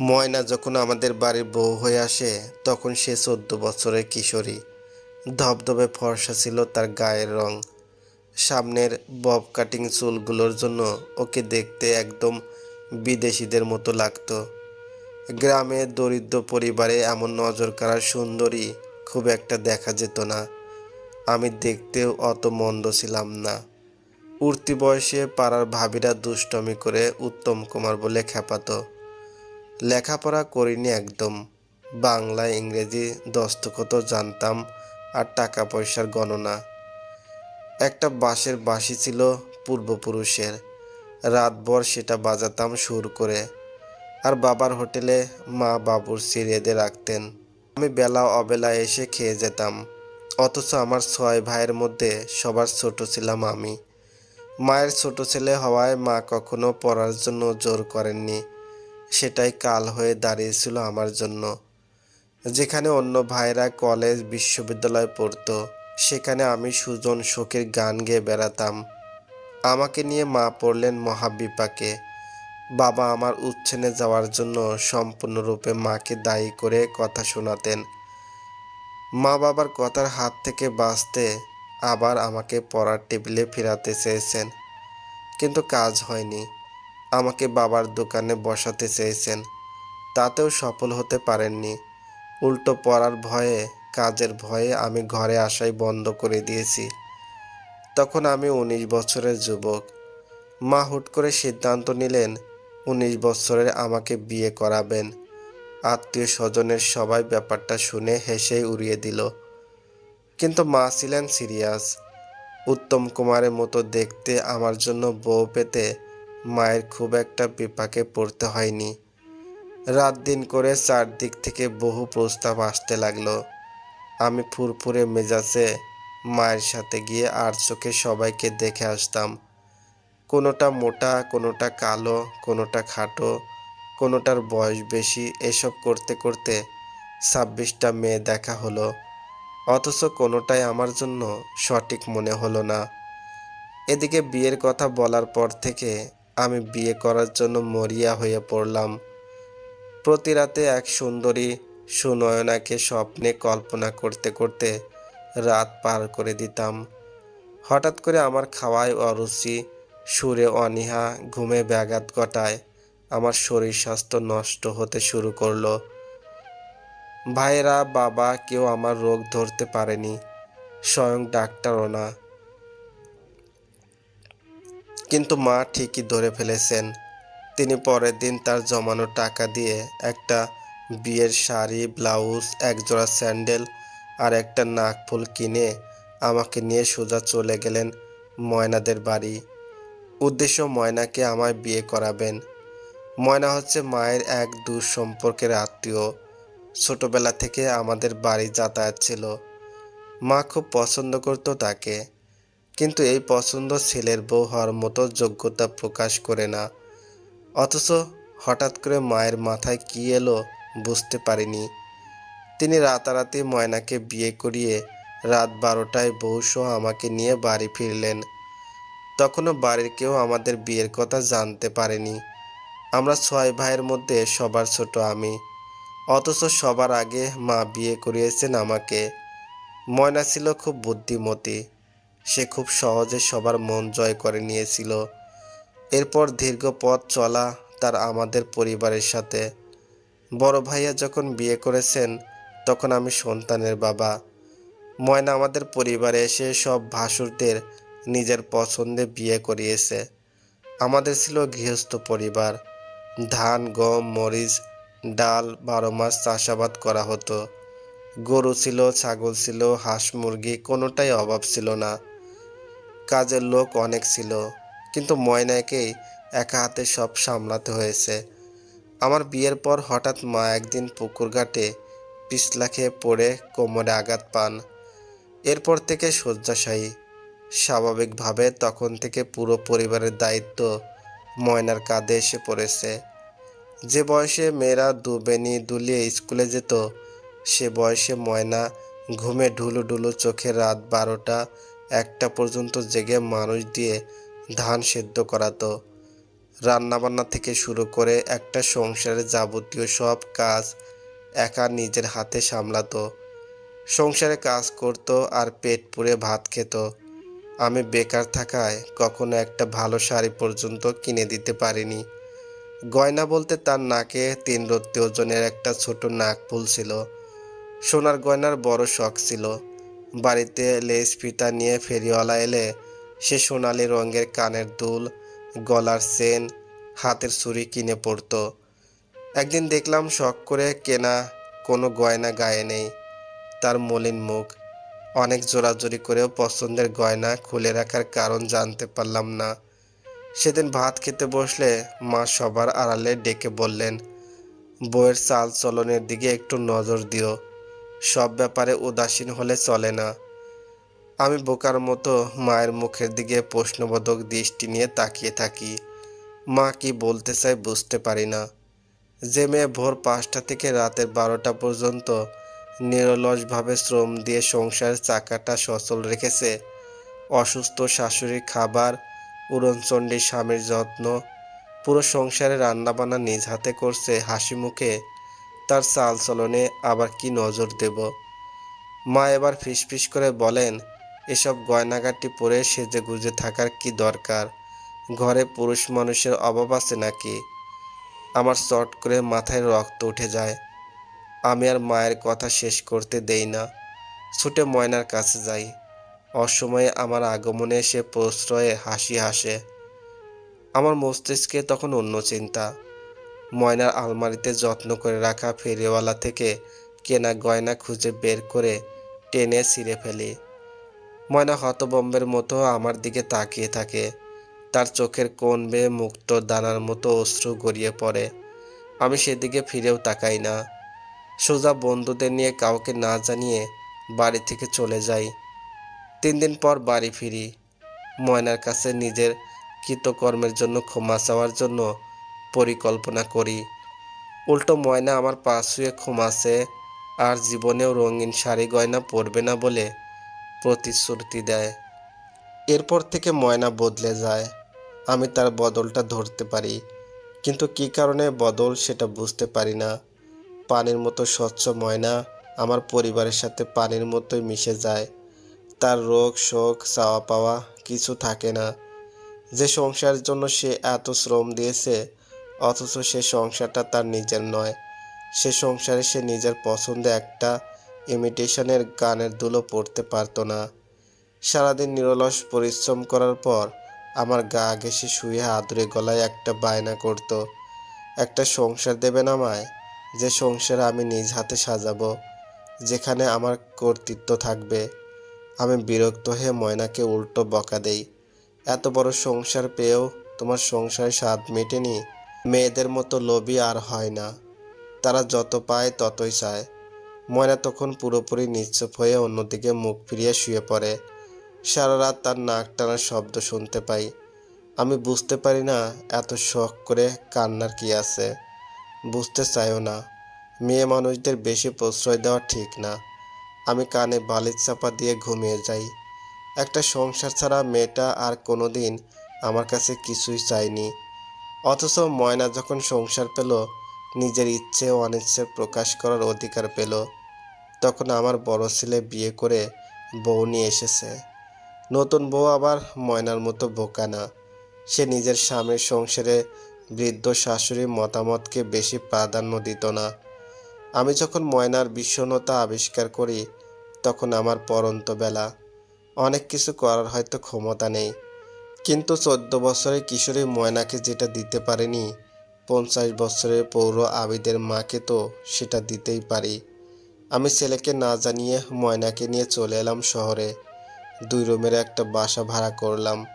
ময়না যখন আমাদের বাড়ির বউ হয়ে আসে, তখন সে চোদ্দ বছরের কিশোরী। ধবধবে ফর্সা ছিল তার গায়ের রং। সামনের বব কাটিং চুলগুলোর জন্য ওকে দেখতে একদম বিদেশিদের মতো লাগতো। গ্রামে দরিদ্র পরিবারে এমন নজর কাড়ার সুন্দরী খুব একটা দেখা যেত না। আমি দেখতেও অত মন্দ ছিলাম না। উঠতি বয়সে পাড়ার ভাবিরা দুষ্টমি করে উত্তম কুমার বলে খেপাতো লেখাপড়া করিনি একদম। বাংলা, ইংরেজি, দস্তখত জানতাম আর টাকা পয়সার গণনা। একটা বাঁশের বাঁশি ছিল পূর্বপুরুষের। রাতভর সেটা বাজাতাম সুর করে। আর বাবার হোটেলে মা বাবুর সিরিয়েদে রাখতেন। আমি বেলা অবেলা এসে খেয়ে যেতাম। অথচ আমার ছয় ভাইয়ের মধ্যে সবার ছোট ছিলাম আমি। মায়ের ছোট ছেলে হওয়ায় মা কখনো পড়ার জন্য জোর করেননি। সেটাই কাল হয়ে দাঁড়িয়েছিল আমার জন্য। যেখানে অন্য ভাইরা কলেজ বিশ্ববিদ্যালয়ে পড়তো, সেখানে আমি সুজন শোকের গান গেয়ে বেড়াতাম। আমাকে নিয়ে মা পড়লেন মহাবিপাকে। বাবা আমার উচ্ছেনে যাওয়ার জন্য সম্পূর্ণরূপে মাকে দায়ী করে কথা শোনাতেন। মা বাবার কথার হাত থেকে বাঁচতে আবার আমাকে পড়ার টেবিলে ফেরাতে চেয়েছেন, কিন্তু কাজ হয়নি। আমাকে বাবার দোকানে বসাতে চেয়েছেন। তাতেও সফল হতে পারেননি। উল্টো পড়ার ভয়ে, কাজের ভয়ে আমি ঘরে আসাই বন্ধ করে দিয়েছি। তখন আমি উনিশ বছরের যুবক। মা হুট করে সিদ্ধান্ত নিলেন, উনিশ বছরের আমাকে বিয়ে করাবেন। আত্মীয় স্বজনের সবাই ব্যাপারটা শুনে হেসেই উড়িয়ে দিল। কিন্তু মা ছিলেন সিরিয়াস। উত্তম কুমারের মতো দেখতে আমার জন্য বউ পেতে মায়ের খুব একটা বিপাকে পড়তে হয়নি। রাত দিন করে চারদিক থেকে বহু প্রস্তাব আসতে লাগল। আমি ফুরফুরে মেজাজে মায়ের সাথে গিয়ে আর চোখে সবাইকে দেখে আসতাম। কোনোটা মোটা, কোনোটা কালো, কোনোটা খাটো, কোনোটার বয়স বেশি, এসব করতে করতে ছাব্বিশটা মেয়ে দেখা হলো। অথচ কোনোটাই আমার জন্য সঠিক মনে হলো না। এদিকে বিয়ের কথা বলার পর থেকে আমি বিয়ে করার জন্য মরিয়া হয়ে পড়লাম। প্রতি রাতে এক সুন্দরী সুনয়নাকে স্বপ্নে কল্পনা করতে করতে রাত পার করে দিতাম। হঠাৎ করে আমার খাওয়ায় অরুচি, সুরে অনীহা, ঘুমে ব্যাঘাত ঘটায়। আমার শরীর স্বাস্থ্য নষ্ট হতে শুরু করল। ভাইয়েরা, বাবা কেউ আমার রোগ ধরতে পারেনি। স্বয়ং ডাক্তারও না। কিন্তু মা ঠিকই ধরে ফেলেছেন। তিনি পরের দিন তার জমানো টাকা দিয়ে একটা বিয়ের শাড়ি, ব্লাউজ, একজোড়া স্যান্ডেল আর একটা নাকফুল কিনে আমাকে নিয়ে সোজা চলে গেলেন ময়নাদের বাড়ি। উদ্দেশ্য, ময়নাকে আমায় বিয়ে করাবেন। ময়না হচ্ছে মায়ের এক দূর সম্পর্কের আত্মীয়। ছোটবেলা থেকে আমাদের বাড়ি যাতায়াত ছিল। মা খুব পছন্দ করতো তাকে। কিন্তু এই পছন্দ ছেলের বউ হওয়ার মতো যোগ্যতা প্রকাশ করে না। অথচ হঠাৎ করে মায়ের মাথায় কি এলো বুঝতে পারিনি। তিনি রাতারাতি ময়নাকে বিয়ে করিয়ে রাত বারোটায় বউ বউসহ আমাকে নিয়ে বাড়ি ফিরলেন। তখনও বাড়ির কেউ আমাদের বিয়ের কথা জানতে পারেনি। আমরা ছয় ভাইয়ের মধ্যে সবার ছোট আমি। অথচ সবার আগে মা বিয়ে করিয়েছেন আমাকে। ময়না ছিল খুব বুদ্ধিমতী। সে খুব সহজে সবার মন জয় করে নিয়েছিল। এরপর দীর্ঘ পথ চলা তার আমাদের পরিবারের সাথে। বড় ভাইয়া যখন বিয়ে করেছেন, তখন আমি সন্তানের বাবা। ময়না আমাদের পরিবারে এসে সব ভাসুরদের নিজের পছন্দে বিয়ে করিয়েছে। আমাদের ছিল গৃহস্থ পরিবার। ধান, গম, মরিচ, ডাল, বারো মাস চাষাবাদ করা হতো। গরু ছিল, ছাগল ছিল, হাঁস মুরগি, কোনোটাই অভাব ছিল না। কাজের লোক অনেক ছিল, কিন্তু ময়নাকেই একা হাতে সব সামলাতে হয়েছে। আমার বিয়ের পর হঠাৎ মা একদিন পুকুর ঘাটে পিছলা খেয়ে পড়ে কোমরে আঘাত পান। এরপর থেকে শয্যাশায়ী। স্বাভাবিকভাবে তখন থেকে পুরো পরিবারের দায়িত্ব ময়নার কাঁধে এসে পড়েছে। যে বয়সে মেয়েরা দুবেনি দুলিয়ে স্কুলে যেত, সে বয়সে ময়না ঘুমে ঢুলু ঢুলু চোখে রাত বারোটা একটা পর্যন্ত জেগে মানুষ দিয়ে ধান সেদ্ধ করাতো। রান্নাবান্না থেকে শুরু করে একটা সংসারের যাবতীয় সব কাজ একা নিজের হাতে সামলাতো। সংসারে কাজ করত আর পেট পুড়ে ভাত খেত। আমি বেকার থাকায় কখনো একটা ভালো শাড়ি পর্যন্ত কিনে দিতে পারিনি। গয়না বলতে তার নাকে তিন রত্তি ওজনের একটা ছোট নাক ফুল ছিল। সোনার গয়নার বড় শখ ছিল। বাড়িতে লেস ফিতা নিয়ে ফেরিওয়ালা এলে সে সোনালি রঙের কানের দুল, গলার সেন, হাতের ছুরি কিনে পড়তো একদিন দেখলাম শখ করে কেনা কোনো গয়না গায়ে নেই, তার মলিন মুখ। অনেক জোরাজোরি করেও পছন্দের গয়না খুলে রাখার কারণ জানতে পারলাম না। সেদিন ভাত খেতে বসলে মা সবার আড়ালে ডেকে বললেন বইয়ের চাল চলনের দিকে একটু নজর দিও। সব ব্যাপারে উদাসীন হলে চলে না। আমি বোকার মতো মায়ের মুখের দিকে প্রশ্নবোধক দৃষ্টি নিয়ে তাকিয়ে থাকি। মা কি বলতে চায় বুঝতে পারি না। যে মেয়ে ভোর পাঁচটা থেকে রাতের বারোটা পর্যন্ত নিরলসভাবে শ্রম দিয়ে সংসারের চাকাটা সচল রেখেছে, অসুস্থ শাশুড়ির খাবার উড়নচণ্ডী স্বামীর যত্ন, পুরো সংসারে রান্নাবান্না নিজ হাতে করছে হাসি মুখে তার চাল চলনে আবার কি নজর দেব? মা এবার ফিসফিস করে বলেন, এসব গয়নাগাটি পরে সেজে গুজে থাকার কি দরকার? ঘরে পুরুষ মানুষের অভাব আছে নাকি? আমার চট করে মাথায় রক্ত উঠে যায়। আমি আর মায়ের কথা শেষ করতে দেই না। ছুটে ময়নার কাছে যাই। অসময়ে আমার আগমনে সে প্রশ্রয়ে হাসি হাসে। আমার মস্তিষ্কে তখন অন্য চিন্তা। ময়নার আলমারিতে যত্ন করে রাখা ফেরিওয়ালা থেকে কেনা গয়না খুঁজে বের করে টেনে ছিঁড়ে ফেলি। ময়না হতবম্বের মতো আমার দিকে তাকিয়ে থাকে। তার চোখের কোণ বেয়ে মুক্ত দানার মতো অশ্রু গড়িয়ে পড়ে। আমি সেদিকে ফিরেও তাকাই না। সোজা বন্ধুদের নিয়ে কাউকে না জানিয়ে বাড়ি থেকে চলে যাই। তিন দিন পর বাড়ি ফিরি। ময়নার কাছে নিজের কৃতকর্মের জন্য ক্ষমা চাওয়ার জন্য পরিকল্পনা করি। উল্টো ময়না আমার পাশ শুয়ে ক্ষমাছে আর জীবনেও রঙিন শাড়ি গয়না পরবে না বলে প্রতিশ্রুতি দেয়। এরপর থেকে ময়না বদলে যায়। আমি তার বদলটা ধরতে পারি, কিন্তু কী কারণে বদল সেটা বুঝতে পারি না। পানির মতো স্বচ্ছ ময়না আমার পরিবারের সাথে পানির মতোই মিশে যায়। তার রোগ, শোক চাওয়া পাওয়া কিছু থাকে না। যে সংসারের জন্য সে এত শ্রম দিয়েছে অথচ সে সংসারটা তার নিজের নয়। সে সংসারে সে নিজের পছন্দে একটা ইমিটেশনের গানের দুলো পড়তে পারতো না। সারাদিন নিরলস পরিশ্রম করার পর আমার গা ঘেসে শুয়ে আদুরে গলায় একটা বায়না করত, একটা সংসার দেবেন আমায় যে সংসার আমি নিজ হাতে সাজাবো, যেখানে আমার কর্তৃত্ব থাকবে। আমি বিরক্ত হয়ে ময়নাকে উল্টো বকা দেই, এত বড় সংসার পেয়েও তোমার সংসারে স্বাদ মেটেনি? মেয়েদের মতো লোভী আর হয় না। তারা যত পায় ততই চায়। ময়না তখন পুরোপুরি নিশ্চুপ হয়ে অন্যদিকে মুখ ফিরিয়ে শুয়ে পড়ে। সারা রাত তার নাক টানার শব্দ শুনতে পাই। আমি বুঝতে পারি না এত শখ করে কান্নার কি আছে। বুঝতে চাইও না। মেয়ে মানুষদের বেশি প্রশ্রয় দেওয়া ঠিক না। আমি কানে বালির চাপা দিয়ে ঘুমিয়ে যাই। একটা সংসার ছাড়া মেয়েটা আর কোনো দিন আমার কাছে কিছুই চায়নি। অথচ ময়না যখন সংসার পেল, নিজের ইচ্ছে ও অনিচ্ছে প্রকাশ করার অধিকার পেল, তখন আমার বড় ছেলে বিয়ে করে বউ নিয়ে এসেছে। নতুন বউ আবার ময়নার মতো বোকা না। সে নিজের স্বামীর সংসারে বৃদ্ধ শাশুড়ির মতামতকে বেশি প্রাধান্য দিত না। আমি যখন ময়নার বিষণ্ণতা আবিষ্কার করি, তখন আমার পরন্ত বেলা। অনেক কিছু করার হয়তো ক্ষমতা নেই। কিন্তু চোদ্দ বছরের কিশোরী ময়নাকে যেটা দিতে পারেনি, পঞ্চাশ বছরের পৌর আবিদের মাকে তো সেটা দিতেই পারি। আমি ছেলেকে না জানিয়ে ময়নাকে নিয়ে চলে এলাম শহরে। দুই রুমের একটা বাসা ভাড়া করলাম।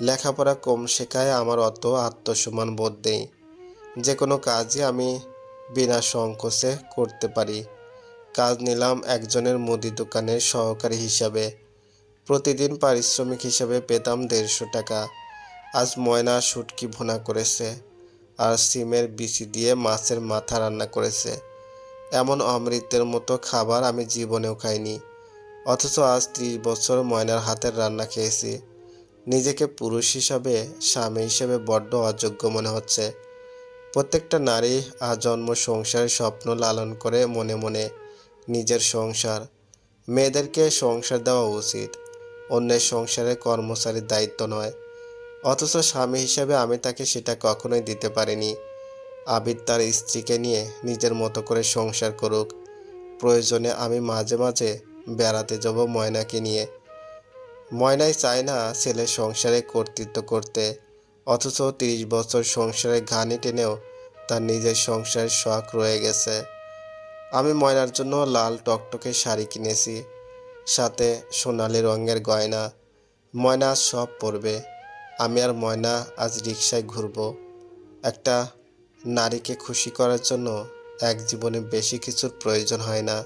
লেখাপড়া কম শেখায় আমার অত আত্মসম্মান বোধ নেই। যে কোনো কাজই আমি বিনা সংকোচে করতে পারি। কাজ নিলাম একজনের মুদি দোকানের সহকারী হিসাবে। প্রতিদিন পারিশ্রমিক হিসাবে পেতাম দেড়শো টাকা। আজ ময়না শুটকি ভোনা করেছে আর সিমের বিচি দিয়ে মাছের মাথা রান্না করেছে। এমন অমৃতের মতো খাবার আমি জীবনেও খাইনি। অথচ আজ ত্রিশ বছর ময়নার হাতের রান্না খেয়েছি। নিজেকে পুরুষ হিসাবে, স্বামী হিসেবে বড্ড অযোগ্য মনে হচ্ছে। প্রত্যেকটা নারী আজন্ম সংসারের স্বপ্ন লালন করে মনে মনে নিজের সংসার। মেয়েদেরকে সংসার দেওয়া উচিত। অন্যের সংসারে কর্মচারীর দায়িত্ব নয়। অথচ স্বামী হিসেবে আমি তাকে সেটা কখনোই দিতে পারিনি। আবির তার স্ত্রীকে নিয়ে নিজের মতো করে সংসার করুক। প্রয়োজনে আমি মাঝে মাঝে বেড়াতে যাব ময়নাকে নিয়ে। ময়নাই চায় না ছেলে সংসারে কর্তৃত্ব করতে। অথচ তিরিশ বছর সংসারে ঘানি টেনেও তার নিজের সংসারের শখ রয়ে গেছে। আমি ময়নার জন্য লাল টকটকে শাড়ি কিনেছি। সাথে সোনালি রঙের গয়না। ময়না সব পরবে। আমি আর ময়না আজ রিক্সায় ঘুরব। একটা নারীকে খুশি করার জন্য এক জীবনে বেশি কিছুর প্রয়োজন হয় না।